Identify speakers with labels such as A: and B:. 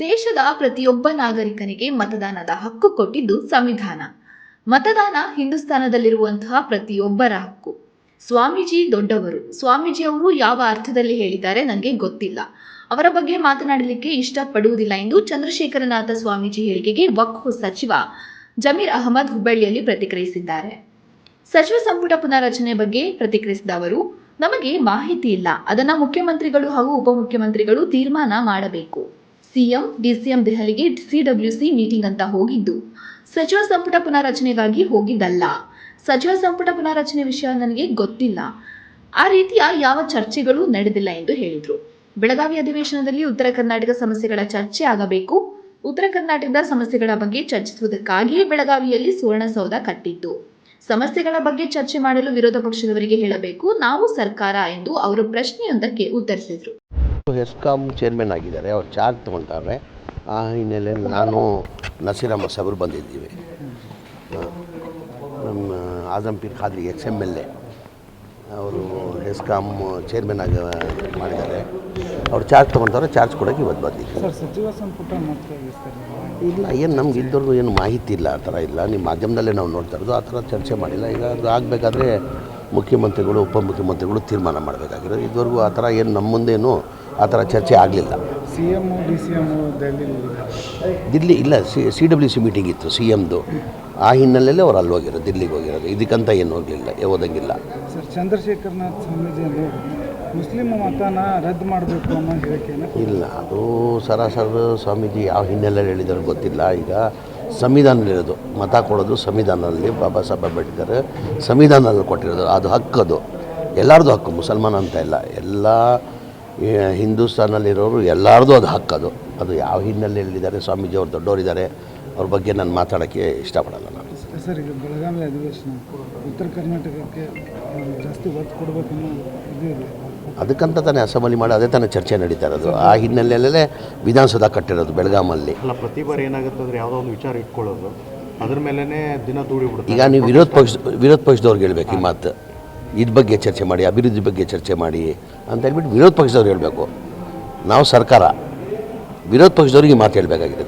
A: ದೇಶದ ಪ್ರತಿಯೊಬ್ಬ ನಾಗರಿಕನಿಗೆ ಮತದಾನದ ಹಕ್ಕು ಕೊಟ್ಟಿದ್ದು ಸಂವಿಧಾನ. ಮತದಾನ ಹಿಂದೂಸ್ತಾನದಲ್ಲಿರುವಂತಹ ಪ್ರತಿಯೊಬ್ಬರ ಹಕ್ಕು. ಸ್ವಾಮೀಜಿ ದೊಡ್ಡವರು. ಸ್ವಾಮೀಜಿ ಅವರು ಯಾವ ಅರ್ಥದಲ್ಲಿ ಹೇಳಿದ್ದಾರೆ ನನಗೆ ಗೊತ್ತಿಲ್ಲ. ಅವರ ಬಗ್ಗೆ ಮಾತನಾಡಲಿಕ್ಕೆ ಇಷ್ಟಪಡುವುದಿಲ್ಲ ಎಂದು ಚಂದ್ರಶೇಖರನಾಥ ಸ್ವಾಮೀಜಿ ಹೇಳಿಕೆಗೆ ವಕ್ಫ್ ಸಚಿವ ಜಮೀರ್ ಅಹಮದ್ ಹುಬ್ಬಳ್ಳಿಯಲ್ಲಿ ಪ್ರತಿಕ್ರಿಯಿಸಿದ್ದಾರೆ. ಸಚಿವ ಸಂಪುಟ ಪುನಾರಚನೆ ಬಗ್ಗೆ ಪ್ರತಿಕ್ರಿಯಿಸಿದ ಅವರು, ನಮಗೆ ಮಾಹಿತಿ ಇಲ್ಲ. ಅದನ್ನು ಮುಖ್ಯಮಂತ್ರಿಗಳು ಹಾಗೂ ಉಪಮುಖ್ಯಮಂತ್ರಿಗಳು ತೀರ್ಮಾನ ಮಾಡಬೇಕು. ಸಿಎಂ, ಡಿಸಿಎಂ ದೆಹಲಿಗೆ ಸಿಡಬ್ಲ್ಯೂಸಿ ಮೀಟಿಂಗ್ ಅಂತ ಹೋಗಿದ್ದು. ಸಚಿವ ಸಂಪುಟ ಪುನಾರಚನೆಗಾಗಿ ಹೋಗಿದ್ದಲ್ಲ. ಸಚಿವ ಸಂಪುಟ ಪುನಾರಚನೆ ವಿಷಯ ನನಗೆ ಗೊತ್ತಿಲ್ಲ. ಆ ರೀತಿಯ ಯಾವ ಚರ್ಚೆಗಳು ನಡೆದಿಲ್ಲ ಎಂದು ಹೇಳಿದರು. ಬೆಳಗಾವಿ ಅಧಿವೇಶನದಲ್ಲಿ ಉತ್ತರ ಕರ್ನಾಟಕ ಸಮಸ್ಯೆಗಳ ಚರ್ಚೆ ಆಗಬೇಕು. ಉತ್ತರ ಕರ್ನಾಟಕದ ಸಮಸ್ಯೆಗಳ ಬಗ್ಗೆ ಚರ್ಚಿಸುವುದಕ್ಕಾಗಿಯೇ ಬೆಳಗಾವಿಯಲ್ಲಿ ಸುವರ್ಣಸೌಧ ಕಟ್ಟಿದ್ದು. ಸಮಸ್ಯೆಗಳ ಬಗ್ಗೆ ಚರ್ಚೆ ಮಾಡಲು ವಿರೋಧ ಪಕ್ಷದವರಿಗೆ ಹೇಳಬೇಕು. ನಾವು ಸರ್ಕಾರ ಎಂದು ಅವರು ಪ್ರಶ್ನೆಯೊಂದಕ್ಕೆ ಉತ್ತರಿಸಿದರು.
B: ಹೆಸ್ಕಾಂ ಚೇರ್ಮನ್ ಆಗಿದ್ದಾರೆ. ಅವ್ರು ಚಾರ್ಜ್ ತೊಗೊಳ್ತಾರೆ ಆ ಹಿನ್ನೆಲೆಯಲ್ಲಿ ನಾನು ನಸೀರಮ್ಮ ಸಾಬ್ರು ಬಂದಿದ್ದೀವಿ. ನಮ್ಮ Azam Peer Khadri ex M L A. ಅವರು ಹೆಸ್ಕಾಂ ಚೇರ್ಮನ್ ಆಗಿ ಮಾಡಿದ್ದಾರೆ. ಅವ್ರು ಚಾರ್ಜ್ ತೊಗೊಂಡವ್ರೆ ಚಾರ್ಜ್ ಕೊಡೋಕೆ ಇವತ್ತು ಬಂದಿದ್ದೀವಿ. ಇಲ್ಲ ಏನು ನಮ್ಗೆ ಇದ್ದವ್ರಿಗೂ ಏನು ಮಾಹಿತಿ ಇಲ್ಲ ಆ ಥರ ಇಲ್ಲ. ನಿಮ್ಮ ಮಾಧ್ಯಮದಲ್ಲೇ ನಾವು ನೋಡ್ತಾ ಇರೋದು ಆ ಥರ ಚರ್ಚೆ ಮಾಡಿಲ್ಲ. ಈಗ ಅದು ಆಗಬೇಕಾದ್ರೆ ಮುಖ್ಯಮಂತ್ರಿಗಳು ಉಪಮುಖ್ಯಮಂತ್ರಿಗಳು ತೀರ್ಮಾನ ಮಾಡಬೇಕಾಗಿರೋದು. ಇದುವರೆಗೂ ಆ ಥರ ಏನು ನಮ್ಮ ಮುಂದೇನು ಆ ಥರ ಚರ್ಚೆ ಆಗಲಿಲ್ಲ.
C: ಸಿ ಡಿ
B: ದಿಲ್ಲಿ ಇಲ್ಲ C C W C meeting ಇತ್ತು ಸಿ ಎಮ್ದು ಆ ಹಿನ್ನೆಲೆಯಲ್ಲಿ ಅವ್ರು ಅಲ್ಲಿ ಹೋಗಿರೋದು ದಿಲ್ಲಿಗೆ ಹೋಗಿರೋದು. ಇದಕ್ಕಂತ ಏನು ಹೋಗಲಿಲ್ಲ ಓದಂಗಿಲ್ಲ
C: ಸರ್ ಚಂದ್ರಶೇಖರನಾಥ್ ಸ್ವಾಮೀಜಿಯನ್ನು ಮುಸ್ಲಿಂ ಮತನ ರದ್ದು ಮಾಡಬೇಕು ಅನ್ನೋ ಹೇಳಿಕೆಯನ್ನು
B: ಇಲ್ಲ ಅದು ಸರಾಸರ ಸ್ವಾಮೀಜಿ ಯಾವ ಹಿನ್ನೆಲೆಯಲ್ಲಿ ಹೇಳಿದ್ರು ಗೊತ್ತಿಲ್ಲ. ಈಗ ಸಂವಿಧಾನದಲ್ಲಿರೋದು ಮತ ಕೊಡೋದು ಸಂವಿಧಾನದಲ್ಲಿ ಬಾಬಾ ಸಾಹೇಬ್ ಅಂಬೇಡ್ಕರ್ ಸಂವಿಧಾನದಲ್ಲಿ ಕೊಟ್ಟಿರೋದು ಅದು ಹಕ್ಕದು ಎಲ್ಲರದು ಹಕ್ಕು ಮುಸಲ್ಮಾನ ಅಂತ ಇಲ್ಲ. ಎಲ್ಲ ಹಿಂದೂಸ್ತಾನಲ್ಲಿರೋರು ಎಲ್ಲರದು ಅದು ಹಕ್ಕದು ಅದು. ಯಾವ ಹಿನ್ನೆಲೆಯಲ್ಲಿದ್ದಾರೆ ಸ್ವಾಮೀಜಿ ಅವ್ರು ದೊಡ್ಡವರಿದ್ದಾರೆ ಅವ್ರ ಬಗ್ಗೆ ನಾನು ಮಾತಾಡೋಕ್ಕೆ ಇಷ್ಟಪಡಲ್ಲ ನಾನು.
C: ಸರ್ ಈಗ ಬೆಳಗಾವಿ ಅಧಿವೇಶನ ಉತ್ತರ ಕರ್ನಾಟಕಕ್ಕೆ ಜಾಸ್ತಿ ಒತ್ತು ಕೊಡಬೇಕನ್ನೋ ಇದು ಇದೆ.
B: ಅದಕ್ಕಂತ ತಾನೇ ಅಸೆಂಬ್ಲಿ ಮಾಡಿ ಅದೇ ತಾನೇ ಚರ್ಚೆ ನಡೀತಾ ಇರೋದು. ಆ ಹಿನ್ನೆಲೆಯಲ್ಲೇ ವಿಧಾನಸೌಧ ಕಟ್ಟಿರೋದು ಬೆಳಗಾಮಲ್ಲಿ.
D: ಅಲ್ಲ ಪ್ರತಿ ಬಾರಿ ಏನಾಗುತ್ತೆ ಅಂದರೆ ಯಾವುದೋ ಒಂದು ವಿಚಾರ ಇಟ್ಕೊಳ್ಳೋದು. ಅದ್ರ ಮೇಲೇ ದಿನ ದೂಡಿ ಬಿಡುತ್ತೆ
B: ಈಗ ನೀವು ವಿರೋಧ ಪಕ್ಷ ವಿರೋಧ ಪಕ್ಷದವ್ರಿಗೆ ಹೇಳ್ಬೇಕು ಈ ಮಾತು. ಇದ್ರ ಬಗ್ಗೆ ಚರ್ಚೆ ಮಾಡಿ, ಅಭಿವೃದ್ಧಿ ಬಗ್ಗೆ ಚರ್ಚೆ ಮಾಡಿ ಅಂತ ಹೇಳ್ಬಿಟ್ಟು ವಿರೋಧ ಪಕ್ಷದವ್ರು ಹೇಳಬೇಕು. ನಾವು ಸರ್ಕಾರ, ವಿರೋಧ ಪಕ್ಷದವ್ರಿಗೆ ಮಾತು ಹೇಳಬೇಕಾಗಿದೆ